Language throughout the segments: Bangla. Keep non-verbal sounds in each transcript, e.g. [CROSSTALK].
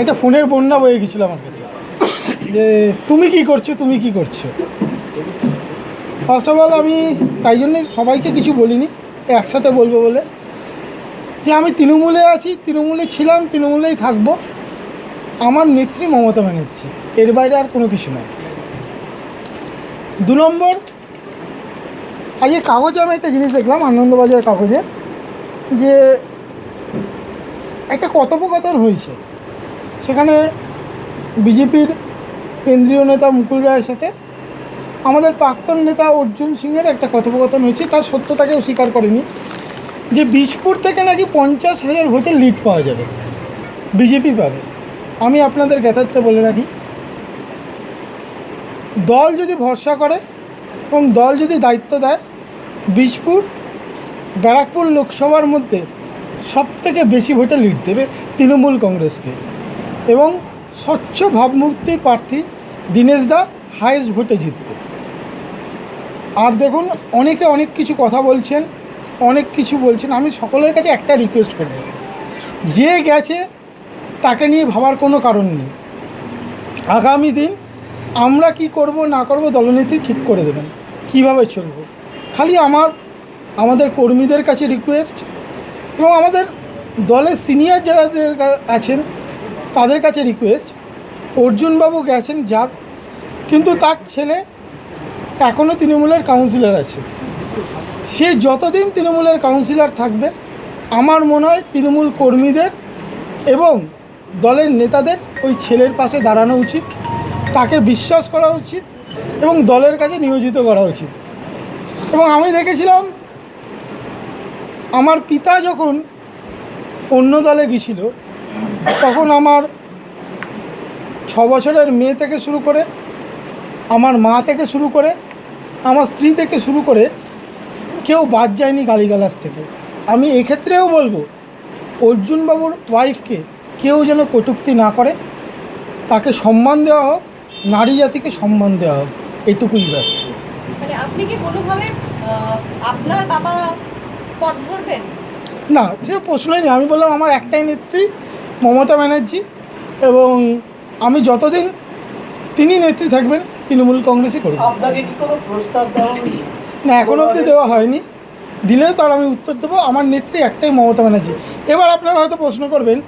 একটা ফোনের বন্যা বয়ে গেছিল আমার কাছে। যে তুমি কি করছ, তুমি কি করছ? ফার্স্ট অফ অল আমি তাই জন্যে সবাইকে কিছু বলিনি, একসাথে বলব বলে। যে আমি তৃণমূলে আছি, তৃণমূলে ছিলাম, তৃণমূলেই থাকব। আমার নেত্রী মমতা ব্যানার্জি, এর বাইরে আর কোনো কিছু নয়। দু নম্বর আজকে কাগজে আমি একটা জিনিস দেখলাম, আনন্দবাজার কাগজে, যে একটা কথোপকথন হয়েছে। সেখানে বিজেপির কেন্দ্রীয় নেতা মুকুল রায়ের সাথে আমাদের প্রাক্তন নেতা অর্জুন সিংয়ের একটা কথোপকথন হয়েছে, তার সত্যতাকেও স্বীকার করেনি। যে বীজপুর থেকে নাকি পঞ্চাশ হাজার ভোটে লিড পাওয়া যাবে, বিজেপি পাবে। আমি আপনাদের জ্ঞাতার্থে বলে রাখি, দল যদি ভরসা করে এবং দল যদি দায়িত্ব দেয়, বীজপুর ব্যারাকপুর লোকসভার মধ্যে সব থেকে বেশি ভোটে লিড দেবে তৃণমূল কংগ্রেসকে। এবং স্বচ্ছ ভাবমূর্তির প্রার্থী দীনেশ দা হায়েস্ট ভোটে জিতবে। আর দেখুন, অনেকে অনেক কিছু কথা বলছেন, অনেক কিছু বলছেন। আমি সকলের কাছে একটা রিকোয়েস্ট করব যে গেছে, তাকে নিয়ে ভাবার কোনো কারণ নেই। আগামী দিন আমরা কি করব, না করব দলনীতি ঠিক করে দেবেন। কীভাবে চলবো? খালি আমার, আমাদের কর্মীদের কাছে রিকোয়েস্ট এবং আমাদের দলের সিনিয়র যারা আছেন তাদের কাছে রিকোয়েস্ট অর্জুনবাবু গেছেন, যাক। কিন্তু তার ছেলে এখনও তৃণমূলের কাউন্সিলর আছে। সে যতদিন তৃণমূলের কাউন্সিলর থাকবে, আমার মনে হয় তৃণমূল কর্মীদের এবং দলের নেতাদের ওই ছেলের পাশে দাঁড়ানো উচিত, তাকে বিশ্বাস করা উচিত এবং দলের কাছে নিয়োজিত করা উচিত। এবং আমি দেখেছিলাম, আমার পিতা যখন অন্য দলে গেছিল তখন আমার ছ বছরের মেয়ে থেকে শুরু করে আমার মা থেকে শুরু করে আমার স্ত্রী থেকে শুরু করে কেউ বাদ যায়নি গালিগালাজ থেকে। আমি এক্ষেত্রেও বলব অর্জুনবাবুর ওয়াইফকে কেউ যেন কটূক্তি না করে তাকে সম্মান দেওয়া হোক নারী জাতিকে সম্মান দেওয়া হোক এটুকুই ব্যাস। মানে আপনি কি কোনোভাবে আপনার বাবা পথ ধরবেন? না সে প্রশ্নই নেই। আমি বললাম আমার একটাই নেত্রী মমতা ব্যানার্জি এবং আমি যতদিন তিনি নেত্রী থাকবেন তৃণমূল কংগ্রেসই করব। আপনাকে কি কোনো প্রস্তাব দেওয়া হয়েছে? না এখন অবধি দেওয়া হয়নি। দিলে তার আমি উত্তর দেবো। আমার নেত্রী একটাই মমতা ব্যানার্জি। এবার আপনারা হয়তো প্রশ্ন করবেন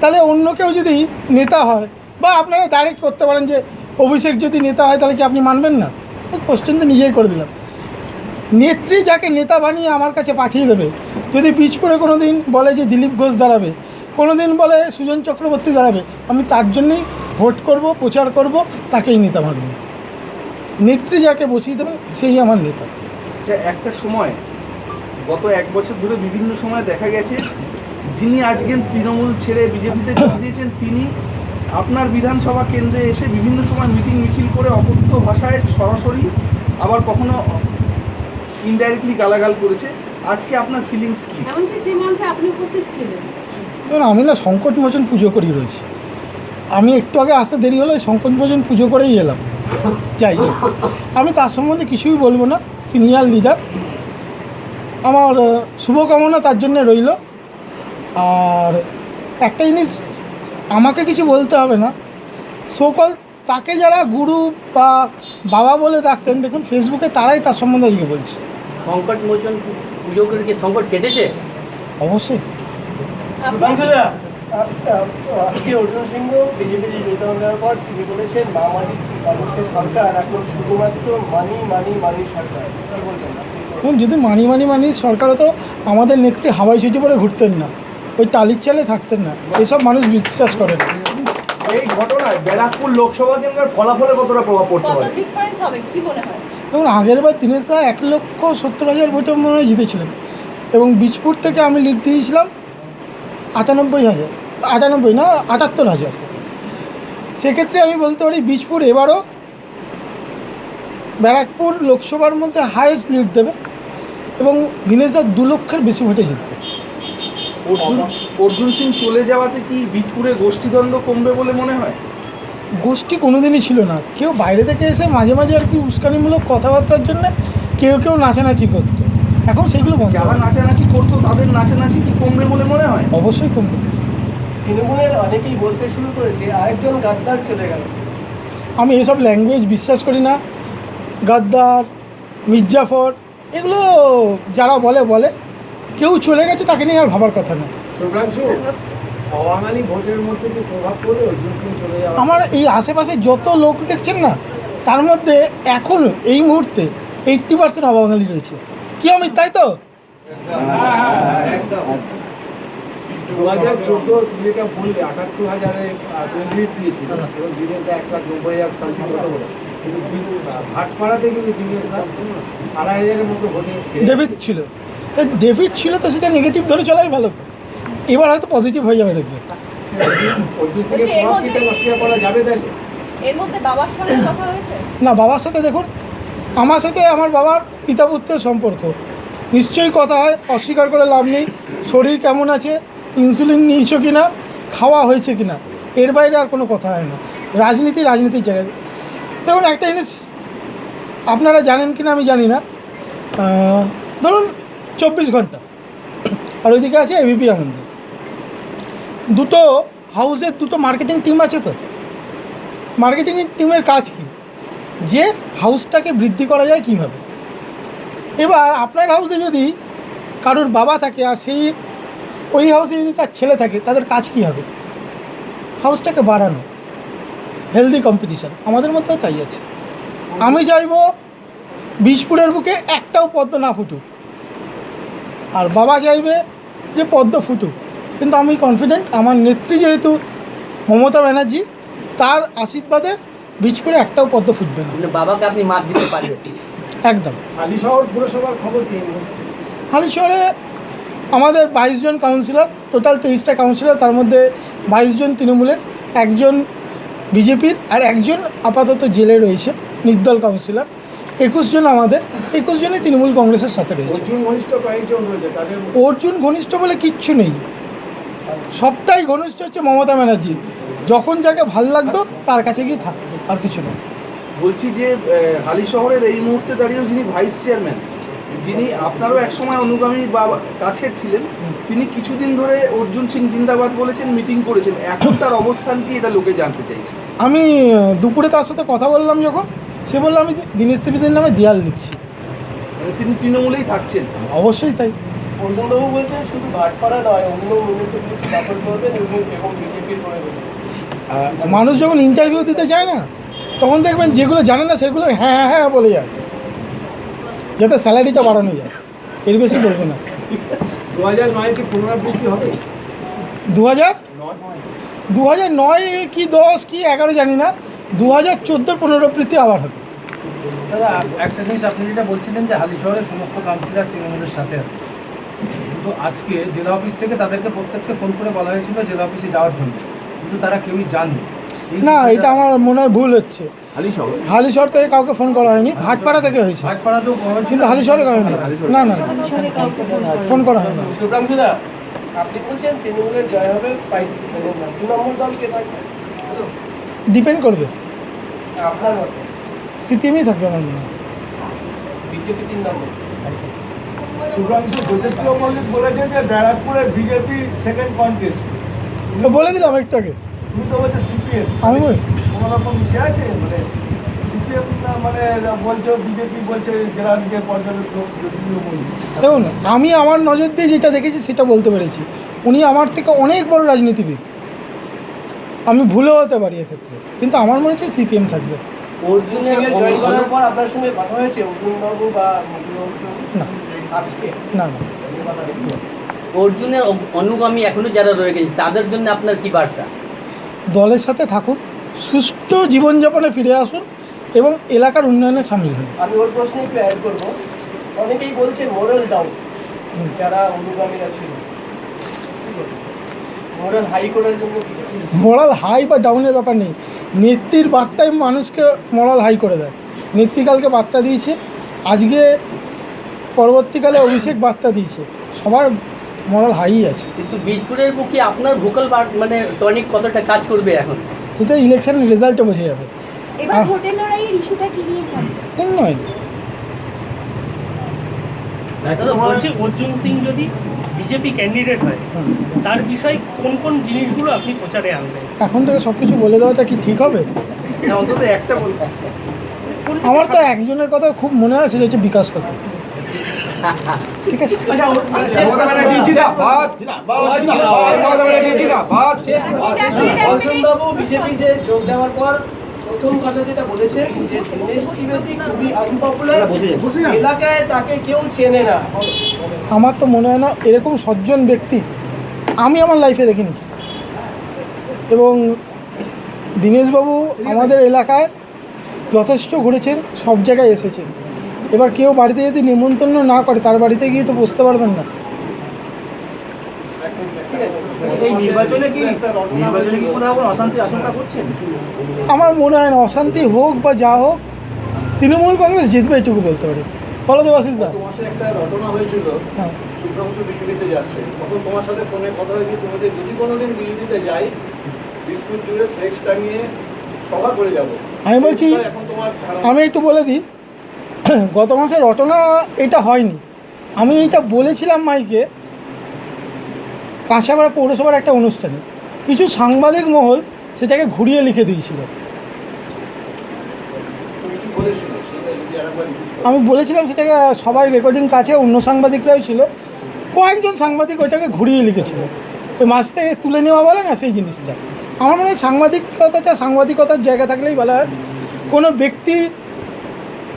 তাহলে অন্য কেউ যদি নেতা হয় বা আপনারা ডাইরেক্ট করতে পারেন যে অভিষেক যদি নেতা হয় তাহলে কি আপনি মানবেন না? কোশ্চেন তো নিজেই করে দিলাম। নেত্রী যাকে নেতা বানিয়ে আমার কাছে পাঠিয়ে দেবে যদি পিচপুরে কোনো দিন বলে যে দিলীপ ঘোষ দাঁড়াবে কোনো দিন বলে সুজন চক্রবর্তী দাঁড়াবে আমি তার জন্যই ভোট করব প্রচার করব তাকেই নেতা ভাবব। নেত্রী যাকে বসিয়ে দেবে সেই আমার নেতা। যে একটা সময় গত এক বছর ধরে বিভিন্ন সময় দেখা গেছে যিনি আজকে তৃণমূল ছেড়ে বিজেপিতে যোগ দিয়েছেন তিনি আপনার বিধানসভা কেন্দ্রে এসে বিভিন্ন সময় মিটিং মিছিল করে অকথ্য ভাষায় সরাসরি আবার কখনো ইনডাইরেক্টলি গালাগাল করেছে। আজকে আপনার ফিলিংস কি? এমনকি সেই মঞ্চে আপনি উপস্থিত ছিলেন। এবার আমি না সংকট মোচন পুজো করি রয়েছি। আমি একটু আগে আসতে দেরি হলো ওই সংকট মোচন পুজো করেই এলাম। যাই আমি তার সম্বন্ধে কিছুই বলব না সিনিয়র লিডার। আমার শুভকামনা তার জন্য রইল। আর একটা জিনিস আমাকে কিছু বলতে হবে না। সকল তাকে যারা গুরু বা বাবা বলে ডাকতেন দেখুন ফেসবুকে তারাই তার সম্বন্ধে আজকে বলছে। সংকট মোচন পুজো করে কি সংকট কেটেছে? অবশ্যই। আজকে অর্জুন সিংহ বিজেপিতে যোগদান দেওয়ার পর তিনি বলেছেন মা মানি মানুষের সরকার? এখন শুধুমাত্র মানি মানি মানি সরকার। কি বলবেন এবং যদি মানি মানি মানি সরকার তো আমাদের নেত্রী হাওয়াই ছুটি পরে ঘুরতেন না। ওই টালির চালে থাকতেন না। এসব মানুষ বিশ্বাস করে না এই ঘটনায় ব্যারাকপুর লোকসভা কেন্দ্রের ফলাফলে কতটা প্রভাব পড়তে পারে? ডিফারেন্স হবে কি মনে হয়? এবং আগের বার দীনেশ দা এক লক্ষ সত্তর হাজার ভোটে মনে হয় জিতেছিলেন। এবং বীজপুর থেকে আমি লিড দিয়েছিলাম। আটানব্বই হাজার আটানব্বই না আটাত্তর হাজার। সেক্ষেত্রে আমি বলতে পারি বীজপুর এবারও ব্যারাকপুর লোকসভার মধ্যে হায়েস্ট লিড দেবে এবং দীনেশ দা দু লক্ষের বেশি ভোটে জিতবে। অর্জুন সিং চলে যাওয়াতে কি বীজপুরে গোষ্ঠীদ্বন্দ্ব কমবে বলে মনে হয়? গোষ্ঠী কোনোদিনই ছিল না। কেউ বাইরে থেকে এসে মাঝে মাঝে আর কি উস্কানিমূলক কথাবার্তার জন্য কেউ কেউ নাচানাচি করতো। এখন সেগুলো বন্ধ। যারা নাচানাচি করতো তাদের নাচানাচি কি কমবে বলে মনে হয়? অবশ্যই কমবে। তৃণমূলের অনেকেই বলতে শুরু করেছে আরেকজন গাদ্দার চলে গেল। আমি এসব ল্যাঙ্গুয়েজ বিশ্বাস করি না। গাদ্দার মির্জাফর এগুলো যারা বলে বলে। কেউ চলে গেছে তাকে নিয়ে আর ভাবার কথা না আমার এই আশেপাশে যত লোক দেখছেন না তার মধ্যে এখন এই মুহূর্তে এইট্টি পার্সেন্ট অবাঙালি রয়েছে। কি অমিত তাই তো? দু হাজার চোদ্দ তুমি যেটা বললে আটাত্তর হাজারে বেনিফিট দিয়েছিল। এবং দিনেশদা এক লাখ নব্বই হাজার সামথিং কত বলে। কিন্তু ভাটপাড়াতে কিন্তু দিনেশদা আড়াই হাজারের মতো ভোটে ছিল। তা ডেভিড ছিল তো সেটা নেগেটিভ ধরে চলাই ভালো। এবার হয়তো পজিটিভ হয়ে যাবে দেখবে। করা যাবে তাহলে? এর মধ্যে বাবার সঙ্গে কথা হয়েছে? না বাবার সাথে দেখুন আমার সাথে আমার বাবার পিতা পুত্রের সম্পর্ক। নিশ্চয়ই কথা হয়, অস্বীকার করে লাভ নেই। শরীর কেমন আছে ইনসুলিন নিয়েছো কি না খাওয়া হয়েছে কি না এর বাইরে আর কোনো কথা হয় না। রাজনীতি রাজনীতির জায়গায়। দেখুন, একটা জিনিস আপনারা জানেন কি না আমি জানি না। ধরুন চব্বিশ ঘণ্টা। আর ওইদিকে আছে এবিপি আনন্দ। দুটো হাউসের দুটো মার্কেটিং টিম আছে তো? মার্কেটিং টিমের কাজ কী? যে হাউসটাকে বৃদ্ধি করা যায় কীভাবে? এবার আপনার হাউসে যদি কারোর বাবা থাকে আর সেই, ওই হাউসে যদি তার ছেলে থাকে, তাদের কাজ কী হবে? হাউসটাকে বাড়ানো হেলদি কম্পিটিশান আমাদের মধ্যেও তাই আছে। আমি চাইব বিষপুরের বুকে একটাও পদ্ম না ফুটুক। আর বাবা চাইবে যে পদ্ম ফুটুক। কিন্তু আমি কনফিডেন্ট আমার নেত্রী যেহেতু মমতা ব্যানার্জি, তার আশীর্বাদে বীজপুরে একটাও পদ্ম ফুটবে না। মানে বাবাকে আপনি মাত দিতে পারবেন। একদম। হালিশহর পুরসভার খবর কি? হালিশহরে আমাদের বাইশ জন কাউন্সিলর টোটাল তেইশটা কাউন্সিলর তার মধ্যে বাইশ জন তৃণমূলের একজন বিজেপির আর একজন আপাতত জেলে রয়েছে নির্দল কাউন্সিলর একুশ জন আমাদের একুশ জনই তৃণমূল কংগ্রেসের সাথে রয়েছে। অর্জুন ঘনিষ্ঠ বলে কিচ্ছু নেই। সবটাই ঘনিষ্ঠ হচ্ছে মমতা ব্যানার্জি যখন যাকে ভালো লাগতো তার কাছে গিয়ে থাকতো আর কিছু না। বলছি যে হালি শহরের এই মুহূর্তে দাঁড়িয়েও যিনি ভাইস চেয়ারম্যান যিনি আপনারও একসময় অনুগামী বা কাছের ছিলেন তিনি কিছুদিন ধরে অর্জুন সিং জিন্দাবাদ বলেছেন মিটিং করেছেন। এখন তার অবস্থান কি এটা লোকে জানতে চাইছে। আমি দুপুরে তার সাথে কথা বললাম যখন সে বলল আমি দীনেশ ত্রিবেদীর নামে দেয়াল লিখছি। মানে তিনি তৃণমূলেই থাকছেন। অবশ্যই তাই। অর্জুনবাবু বলছেন শুধু ভাটপাড়া নয় অন্য মিউনিসিপ্যালিটি দখল করবেন এবং এবং বিজেপির করে দেবেন মানুষ যখন ইন্টারভিউ দিতে চায় না তখন দেখবেন যেগুলো জানে না সেগুলো হ্যাঁ হ্যাঁ হ্যাঁ বলে যায়। যাতে স্যালারিটা বাড়ানো যায়। এর বেশি বলব না। দু হাজার নয় কি পুনরাবৃত্তি হবে? দু হাজার? দু হাজার নয় কি দশ কি এগারো জানি না। দু হাজার চোদ্দোর পুনরাবৃত্তি আবার হবে। দাদা একটা জিনিস আপনি যেটা বলছিলেন যে হালি শহরের সমস্ত কাউন্সিলর তৃণমূলের সাথে আছে। কিন্তু আজকে জেলা অফিস থেকে তাদেরকে প্রত্যেককে ফোন করে বলা হয়েছিল জেলা অফিসে যাওয়ার জন্য। কিন্তু তারা কেউই এই না এটা আমার মনে হয় ভুল হচ্ছে। হালিশহর? থেকে কাউকে ফোন করা হয়নি ভাটপাড়া থেকে হয়েছে। কিন্তু হালিশহরে হয়নি। না না ফোন করা হয়নি। ডিপেন্ড করবে। সিপিএমই থাকবে আমার মনে হয়। বিজেপি তিন শুভ্রাংশু বলেছে যে ব্যারাকপুরে বিজেপি সেকেন্ড কন্টেস্ট বলে দিলাম একটু আগে তুমি তো বলছো সিপিএম। আমি মানে সিপিএম মানে দেখুন আমি আমার নজর দিয়ে যেটা দেখেছি সেটা বলতে পেরেছি। উনি আমার থেকে অনেক বড় রাজনীতিবিদ। আমি ভুলেও হতে পারি এক্ষেত্রে কিন্তু আমার মনে হচ্ছে সিপিএম থাকবে। না। না অর্জুনের অনুগামী এখনও যারা রয়ে গেছে তাদের জন্য আপনার কি বার্তা? দলের সাথে থাকুন সুস্থ জীবনযাপনে ফিরে আসুন এবং এলাকার উন্নয়নে সামিল হন। আমি ওর প্রশ্নে একটু অ্যাড করব। অনেকেই বলছে মোরাল ডাউন যারা অনুগামীরা ছিল। মোরাল হাই করার জন্য কি? মরাল হাই বা ডাউনের ব্যাপার নেই। নেত্রীর বার্তাই মানুষকে মরাল হাই করে দেয়। নেত্রীকালকে বার্তা দিয়েছে আজকে পরবর্তীকালে অভিষেক বার্তা দিয়েছে। সবার মরাল হাই আছে। কিন্তু বীজপুরের বুকে আপনার ভোকাল মানে টনিক কতটা কাজ করবে এখন? সেটা ইলেকশনের রেজাল্টে বোঝা যাবে। এবার। ভোটের লড়াইয়ের ইস্যুটা কি নিয়ে থাকবে দাদা অর্জুন সিং যদি বিজেপি ক্যান্ডিডেট হয় তার বিষয়ে কোন কোন জিনিসগুলো আপনি প্রচারে আনবেন? এখন থেকে সব কিছু বলে দেওয়াটা কি ঠিক হবে? অন্তত একটা আমার তো একজনের কথা খুব মনে হয় সেটা হচ্ছে বিকাশ কথা ঠিক আছে। অর্জুনবাবু বিজেপিতে যোগ দেওয়ার পর প্রথম কথা যেটা বলেছেন যে দীনেশ ত্রিবেদী খুবই আনপপুলার এলাকায় তাকে কেউ চেনে না। আমার তো মনে হয় না এরকম সজ্জন ব্যক্তি আমি আমার লাইফে দেখিনি। এবং দীনেশবাবু আমাদের এলাকায় যথেষ্ট ঘুরেছেন সব জায়গায় এসেছেন। এবার কেউ বাড়িতে যদি নিমন্ত্রণ না করে তার বাড়িতে গিয়ে তো বসতে পারবেন না। এই নির্বাচনে কি নির্বাচনে কি কোথাও কোনো অশান্তি আশঙ্কা করছেন? আমার মনে হয় না অশান্তি হোক বা যা হোক তৃণমূল কংগ্রেস জিতবে এটুকু বলতে পারি। বলো দেবাশিস দা। একটা ঘটনা হয়েছিল হ্যাঁ। বিজেপিতে যাচ্ছে। তখন তোমার সাথে ফোনে কথা হয়েছে যদি কোনোদিন বিজেপিতে যাই বিস্কুট জুড়ে ফ্লেক্স টাঙিয়ে সভা করে যাব। আমি বলছি তোমার আমি একটু বলে দিই [COUGHS] গত মাসে রটনা এটা হয়নি। আমি এটা বলেছিলাম মাইকে কাঁচাপাড়া পৌরসভার একটা অনুষ্ঠানে। কিছু সাংবাদিক মহল সেটাকে ঘুরিয়ে লিখে দিয়েছিল। আমি বলেছিলাম সেটাকে সবাই রেকর্ডিং কাছে, অন্য সাংবাদিকরাও ছিল। কয়েকজন সাংবাদিক ওইটাকে ঘুরিয়ে লিখেছিল। ওই মাছ থেকে তুলে নেওয়া বলে না সেই জিনিসটা? আমার মনে হয় সাংবাদিকতাটা সাংবাদিকতার জায়গা থাকলেই বলা হয়। কোনো ব্যক্তির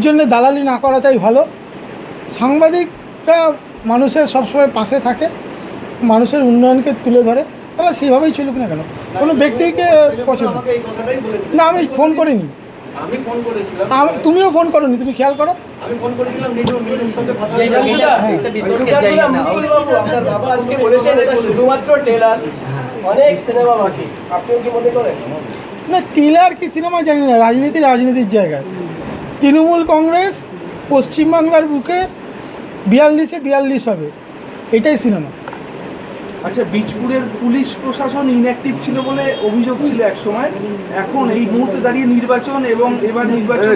জন্য দালালি না করাটাই ভালো। সাংবাদিকরা মানুষের সবসময় পাশে থাকে মানুষের উন্নয়নকে তুলে ধরে তাহলে সেভাবেই চলুক না কেন? কোনো ব্যক্তিকে পছন্দ? না আমি ফোন করিনি। আমি ফোন করেছিলাম। আমি তুমিও ফোন করোনি তুমি খেয়াল করো। আমি ফোন করেছিলাম নিটু নিটুর সাথে কথা সেই বলে- এটা এটা বিতর্কের জায়গা না মুকুলবাবু আপনার বাবা আজকে বলেছেন এটা শুধুমাত্র টেলার অনেক সিনেমা বাকি। আপনিও কি করেন? না টিলার কি সিনেমা জানি না রাজনীতি রাজনীতির জায়গায়। তৃণমূল কংগ্রেস পশ্চিমবাংলার বুকে বিয়াল্লিশে বিয়াল্লিশ হবে। এটাই সিনেমা। আচ্ছা বীজপুরের পুলিশ প্রশাসন ইনঅ্যাক্টিভ ছিল বলে অভিযোগ ছিল এক সময় এখন এই মুহূর্তে দাঁড়িয়ে নির্বাচন এবং এবার নির্বাচন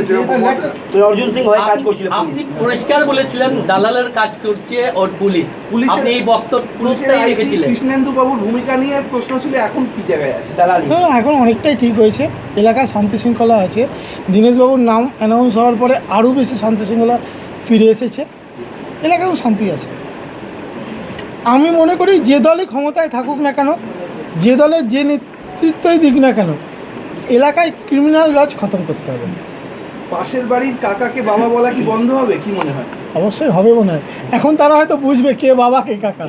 অর্জুন সিং হয়ে কাজ করছিল আপনি পরিষ্কার বলেছিলেন দালালের কাজ করছে ওর পুলিশ। পুলিশের- আপনি এই বক্তব্য পুলিশের রেখেছিলেন। কৃষ্ণেন্দু বাবুর ভূমিকা নিয়ে প্রশ্ন ছিল এখন কি জায়গায় আছে? দালালি। হ্যাঁ এখন অনেকটাই ঠিক হয়েছে। এলাকায় শান্তি শৃঙ্খলা আছে। দীনেশবাবুর নাম অ্যানাউন্স হওয়ার পরে আরও বেশি শান্তি শৃঙ্খলা ফিরে এসেছে। এলাকায়ও শান্তি আছে। আমি মনে করি যে দলই ক্ষমতায় থাকুক না কেন যে দলের যে নেতৃত্বই দিক না কেন এলাকায় ক্রিমিনাল রাজ খতম করতে হবে। পাশের বাড়ির কাকাকে বাবা বলা কি বন্ধ হবে? কি মনে হয়? অবশ্যই হবে মনে হয়। এখন তারা হয়তো বুঝবে কে বাবা কে কাকা।